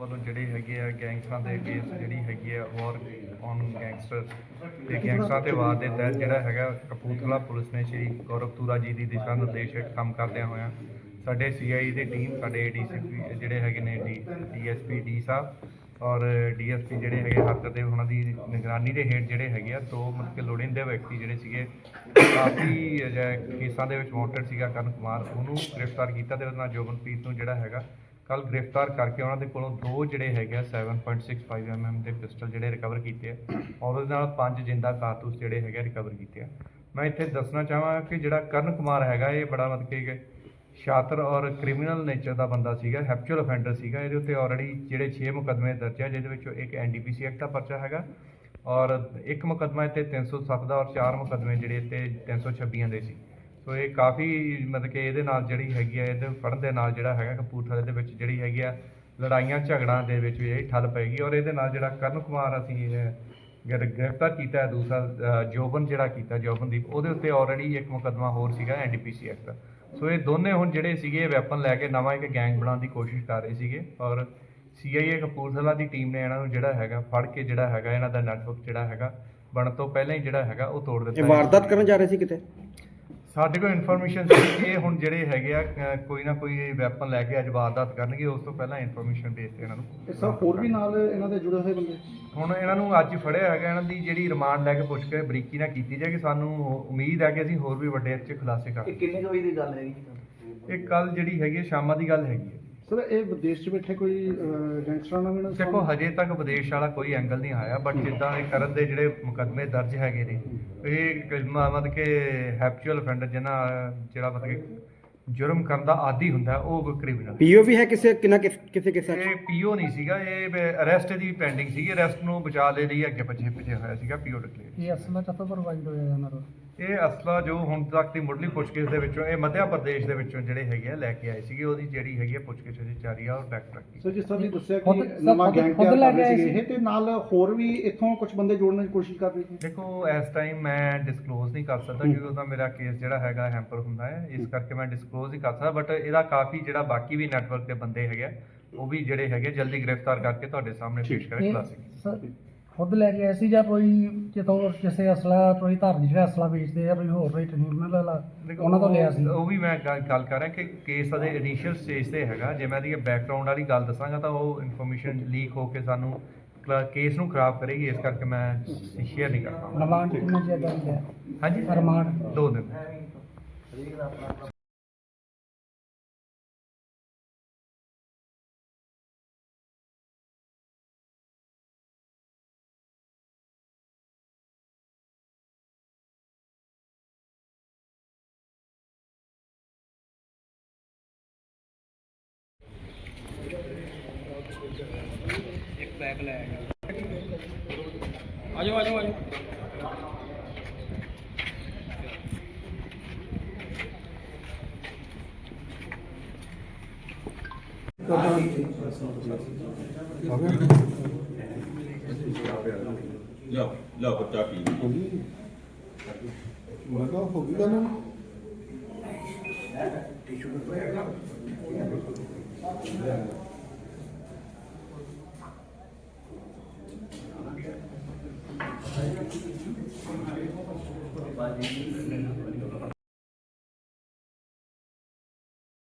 ਵੱਲੋਂ ਜਿਹੜੇ ਹੈਗੇ ਆ ਗੈਂਗਸਟਰਾਂ ਦੇ ਕੇਸ ਜਿਹੜੀ ਹੈਗੀ ਆ ਵਾਰ ਔਨ ਗੈਂਗਸਟਰ ਤੇ ਗੈਂਗਸਟਰਾਂ ਤੇ ਵਾਰ ਦੇ ਤਹਿਤ ਜਿਹੜਾ ਹੈਗਾ ਕਪੂਰਥਲਾ ਪੁਲਿਸ ਨੇ ਸ਼੍ਰੀ ਗੌਰਵ ਜੀ ਦੀ ਦਿਸ਼ਾ ਨਿਰਦੇਸ਼ ਹੇਠ ਕੰਮ ਕਰਦਿਆਂ ਹੋਇਆਂ ਸਾਡੇ ਸੀਆਈ ਦੀ ਟੀਮ ਸਾਡੇ ਏਡੀਸੀਪੀ ਜਿਹੜੇ ਹੈਗੇ ਨੇ ਡੀ ਡੀਐਸਪੀ ਡੀ ਸਾਹਿਬ ਔਰ ਡੀਐਸਪੀ ਜਿਹੜੇ ਹੈਗੇ ਹੱਥ ਦੇ ਉਹਨਾਂ ਦੀ ਨਿਗਰਾਨੀ ਦੇ ਹੇਠ ਜਿਹੜੇ ਹੈਗੇ ਆ, ਦੋ ਮਤਲਬ ਕਿ ਲੋੜੀਂਦੇ ਵਿਅਕਤੀ ਜਿਹੜੇ ਸੀਗੇ, ਕਾਫੀ ਕੇਸਾਂ ਦੇ ਵਿੱਚ ਵਾਂਟਡ ਸੀਗਾ ਕਰਨ ਕੁਮਾਰ, ਉਹਨੂੰ ਗ੍ਰਿਫਤਾਰ ਕੀਤਾ ਤੇ ਉਹਦੇ ਨਾਲ ਜੋਗਨਪ੍ਰੀਤ ਨੂੰ ਜਿਹੜਾ ਹੈਗਾ ਕੱਲ ਗ੍ਰਿਫਤਾਰ ਕਰਕੇ ਉਹਨਾਂ ਦੇ ਕੋਲੋਂ ਦੋ ਜਿਹੜੇ ਹੈਗੇ ਆ 7.65 mm ਦੇ ਪਿਸਟਲ ਜਿਹੜੇ ਰਿਕਵਰ ਕੀਤੇ ਆ, ਔਰ ਉਹਦੇ ਨਾਲ ਪੰਜ ਜਿੰਦਾ ਕਾਰਤੂਸ ਜਿਹੜੇ ਹੈਗੇ ਰਿਕਵਰ ਕੀਤੇ ਆ। ਮੈਂ ਇੱਥੇ ਦੱਸਣਾ ਚਾਹਾਂਗਾ ਕਿ ਜਿਹੜਾ ਕਰਨ ਕੁਮਾਰ ਹੈਗਾ, ਇਹ ਬੜਾ ਮਤਲਬ ਕਿ ਸ਼ਾਤਰ ਔਰ ਕ੍ਰਿਮੀਨਲ ਨੇਚਰ ਦਾ ਬੰਦਾ ਸੀਗਾ ਹੈਪਚੁਅਲ ਅਫੈਂਡਰ ਸੀਗਾ, ਇਹਦੇ ਉੱਤੇ ਆਲਰੇਡੀ ਜਿਹੜੇ 6 ਮੁਕੱਦਮੇ ਦਰਜ ਆ, ਜਿਹਦੇ ਵਿੱਚੋਂ ਇੱਕ ਐਨਡੀਪੀਸੀ ਐਕਟ ਦਾ ਪਰਚਾ ਹੈਗਾ, ਔਰ ਇੱਕ ਮੁਕੱਦਮਾ ਇੱਥੇ 307 ਦਾ ਔਰ ਚਾਰ ਮੁਕੱਦਮੇ ਜਿਹੜੇ ਇੱਥੇ 326 ਦੇ ਸੀ। ਸੋ ਇਹ ਕਾਫੀ ਮਤਲਬ ਕਿ ਇਹਦੇ ਨਾਲ ਜਿਹੜੀ ਹੈਗੀ ਆ, ਇਹਦੇ ਫੜਨ ਦੇ ਨਾਲ ਜਿਹੜਾ ਹੈਗਾ ਕਪੂਰਥਲੇ ਦੇ ਵਿੱਚ ਜਿਹੜੀ ਹੈਗੀ ਆ, ਲੜਾਈਆਂ ਝਗੜਾਂ ਦੇ ਵਿੱਚ ਵੀ ਇਹ ਠੱਲ ਪਏਗੀ ਔਰ ਇਹਦੇ ਨਾਲ ਜਿਹੜਾ ਕਰਨ ਕੁਮਾਰ ਅਸੀਂ ਗ੍ਰਿਫਤਾਰ ਕੀਤਾ, ਦੂਸਰਾ ਜੋਬਨ ਜਿਹੜਾ ਕੀਤਾ, ਜੋਬਨਦੀਪ, ਉਹਦੇ ਉੱਤੇ ਆਲਰੇਡੀ ਇੱਕ ਮੁਕੱਦਮਾ ਹੋਰ ਸੀਗਾ ਐਨਡੀਪੀਸੀ ਐਕਟ ਦਾ। ਸੋ ਇਹ ਦੋਨੇ ਹੁਣ ਜਿਹੜੇ ਸੀਗੇ ਵੈਪਨ ਲੈ ਕੇ ਨਵਾਂ ਇੱਕ ਗੈਂਗ ਬਣਾਉਣ ਦੀ ਕੋਸ਼ਿਸ਼ ਕਰ ਰਹੇ ਸੀਗੇ ਔਰ ਸੀਆਈਏ ਕਪੂਰਥਲਾ ਦੀ ਟੀਮ ਨੇ ਇਹਨਾਂ ਨੂੰ ਜਿਹੜਾ ਹੈਗਾ, ਫੜ ਕੇ ਜਿਹੜਾ ਹੈਗਾ, ਇਹਨਾਂ ਦਾ ਨੈਟਵਰਕ ਜਿਹੜਾ ਹੈਗਾ, ਬਣਨ ਤੋਂ ਪਹਿਲਾਂ ਹੀ ਜਿਹੜਾ ਹੈਗਾ ਉਹ ਤੋੜ ਦਿੱਤਾ। ਇਹ ਵਾਰਦਾਤ ਕਰਨ ਜਾ ਰਹੇ ਸੀ ਕਿਤੇ? ਸਾਡੇ ਕੋਲ ਇਨਫੋਰਮੇਸ਼ਨ ਸੀ ਕਿ ਇਹ ਹੁਣ ਜਿਹੜੇ ਹੈਗੇ ਆ ਅ, ਕੋਈ ਨਾ ਕੋਈ ਵੈਪਨ ਲੈ ਕੇ ਅੱਜ ਵਾਰਦਾਤ ਕਰਨਗੇ ਉਸ ਤੋਂ ਪਹਿਲਾਂ ਇਨਫੋਰਮੇਸ਼ਨ ਦੇ ਦਿੱਤੇ ਇਹਨਾਂ ਨੂੰ ਇਹ ਸਭ ਹੋਰ ਵੀ ਨਾਲ ਇਹਨਾਂ ਦੇ ਜੁੜੇ ਹੋਏ ਬੰਦੇ? ਹੁਣ ਇਹਨਾਂ ਨੂੰ ਅੱਜ ਫੜਿਆ ਹੈਗਾ ਇਹਨਾਂ ਦੀ ਜਿਹੜੀ ਰਿਮਾਂਡ ਲੈ ਕੇ ਪੁੱਛ ਕੇ ਬਰੀਕੀ ਨਾਲ ਕੀਤੀ ਜਾਏ ਕਿ ਸਾਨੂੰ ਉਮੀਦ ਹੈ ਕਿ ਅਸੀਂ ਹੋਰ ਵੀ ਵੱਡੇ ਅੱਛੇ ਖੁਲਾਸੇ ਕਰ ਕਿੰਨੇ ਕੁ ਵਜੇ ਦੀ ਗੱਲ ਹੈਗੀ ਇਹ ਕੱਲ ਜਿਹੜੀ ਹੈਗੀ ਹੈ, ਸ਼ਾਮਾਂ ਦੀ ਗੱਲ ਹੈਗੀ ਹੈ ਸਰ ਇਹ ਵਿਦੇਸ਼ 'ਚ ਬੈਠੇ ਕੋਈ ਗੈਂਗਸਟਰਾਂ ਨਾਲ ਵੀ ਦੇਖੋ ਹਜੇ ਤੱਕ ਵਿਦੇਸ਼ ਵਾਲਾ ਕੋਈ ਐਂਗਲ ਨਹੀਂ ਆਇਆ ਬਟ ਜਿੱਦਾਂ ਇਹ ਕਰਨ ਦੇ ਜਿਹੜੇ ਮੁਕੱਦਮੇ ਦਰਜ ਹੈਗੇ ਨੇ ਇਹ ਕ- ਮ- ਮਤਲਬ ਕਿ ਹੈਪਚੁਅਲ ਅਫੈਂਡਰ ਜਿਹਨਾਂ ਜਿਹੜਾ ਮਤਲਬ ਕਿ ਜੁਰਮ ਕਰਨ ਦਾ ਆਦੀ ਹੁੰਦਾ ਉਹ ਕ੍ਰਿਮੀਨਲ ਪੀਓ ਵੀ ਹੈ ਕਿਸੇ ਕਿਨਾ ਕਿਸੇ ਕਿਸੇ ਇਹ ਪੀਓ ਨਹੀਂ ਸੀਗਾ ਇਹ ਅਰੈਸਟ ਦੀ ਪੈਂਡਿੰਗ ਸੀਗੀ ਅਰੈਸਟ ਨੂੰ ਬਚਾ ਦੇ ਲਈ ਅੱਗੇ ਪਿੱਛੇ ਪਿੱਛੇ ਹੋਇਆ ਸੀਗਾ ਪੀਓ ਡਿਕਲੇਅਰ ਇਹ ਅਸਲਾ ਚੱਪਾ ਪ੍ਰੋਵਾਈਡ ਹੋਇਆ ਇਹਨਾਂ ਦਾ ਇਹ ਅਸਲਾ ਜੋ ਹੁਣ ਤੱਕ ਦੀ ਮੁੱਢਲੀ ਪੁੱਛਗਿੱਛ ਦੇ ਵਿੱਚੋਂ ਇਹ ਮੱਧ ਪ੍ਰਦੇਸ਼ ਦੇ ਵਿੱਚੋਂ ਜਿਹੜੇ ਹੈਗੇ ਆ ਲੈ ਕੇ ਆਏ ਸੀਗੇ। ਉਹਦੀ ਜਿਹੜੀ ਹੈਗੀ ਆ ਪੁੱਛਗਿੱਛ ਦੀ ਜਾਰੀ ਆ ਔਰ ਬੈਕ ਟਰੈਕਿੰਗ ਸਰ ਜਿਸ ਤਰ੍ਹਾਂ ਤੁਸੀਂ ਦੱਸਿਆ ਕਿ ਨਵਾਂ ਗੈਂਗ ਤਿਆਰ ਕਰ ਰਹੇ ਸੀਗੇ ਸੀ। ਇਹ ਤੇ ਨਾਲ ਹੋਰ ਵੀ ਇੱਥੋਂ ਕੁਝ ਬੰਦੇ ਜੋੜਨ ਦੀ ਕੋਸ਼ਿਸ਼ ਕਰ ਰਹੇ ਸੀ? ਦੇਖੋ ਇਸ ਟਾਈਮ ਮੈਂ ਡਿਸਕਲੋਜ਼ ਨਹੀਂ ਕਰ ਸਕਦਾ ਕਿਉਂਕਿ ਉਹਦਾ ਮੇਰਾ ਕੇਸ ਜਿਹੜਾ ਹੈਗਾ ਹੈਂਪਰ ਹੁੰਦਾ ਹੈ। ਇਸ ਕਰਕੇ ਮੈਂ ਡਿਸਕਲੋਜ਼ ਨਹੀਂ ਕਰ ਸਕਦਾ ਬਟ ਇਹਦਾ ਕਾਫੀ ਜਿਹੜਾ ਬਾਕੀ ਵੀ ਨੈਟਵਰਕ ਦੇ ਬੰਦੇ ਹੈਗੇ ਆ, ਉਹ ਵੀ ਜਿਹੜੇ ਹੈਗੇ ਜਲਦੀ ਗ੍ਰਿਫਤਾਰ ਕਰਕੇ ਤੁਹਾਡੇ ਸਾਹਮਣੇ ਪੇਸ਼ ਕਰਾਂਗੇ ਇਹ ਕਲਾਸਿਕ ਸਰ ਖੁਦ ਲੈ ਕੇ ਆਏ ਸੀ ਜਾਂ ਕੋਈ ਕਿਤੋਂ ਕਿਸੇ ਅਸਲਾ ਕੋਈ ਧਾਰਨੀ ਜਿਹੜਾ ਅਸਲਾ ਵੇਚਦੇ ਆ ਕੋਈ ਹੋਰ ਕੋਈ ਟ੍ਰਿਬਿਊਨਲ ਵਾਲਾ ਦੇਖੋ, ਉਹਨਾਂ ਤੋਂ ਲਿਆ ਸੀ। ਉਹ- ਉਹ ਵੀ ਮੈਂ ਗੱਲ ਗੱਲ ਕਰ ਰਿਹਾ ਕਿ ਕੇਸ ਦੇ ਇਨੀਸ਼ੀਅਲ ਸਟੇਜ ਤੇ ਹੈਗਾ। ਜੇ ਮੈਂ ਇਹਦੀ ਬੈਕਗ੍ਰਾਉਂਡ ਵਾਲੀ ਗੱਲ ਦੱਸਾਂਗਾ ਤਾਂ ਉਹ ਇਨਫੋਰਮੇਸ਼ਨ ਲੀਕ ਹੋ ਕੇ ਸਾਨੂੰ ਕੇਸ ਨੂੰ ਖਰਾਬ ਕਰੇਗੀ। ਇਸ ਕਰਕੇ ਮੈਂ ਸ਼ੇਅਰ ਨਹੀਂ ਕਰਦਾ ਰਿਮਾਂਡ ਕਿੰਨੇ ਚਿਰ ਦਾ ਲਿਆ ਹਾਂਜੀ। ਰਿਮਾਂਡ। ਦੋ ਦਿਨ। ਆਜੋ ਆਜੋ ਆਜੋ ਲਿਆਓ ਲਿਆਓ ਬੱਚਾ ਪੀ ਮੈਂ ਕਿਹਾ ਹੋ ਗਈ ਗੱਲ Thank you.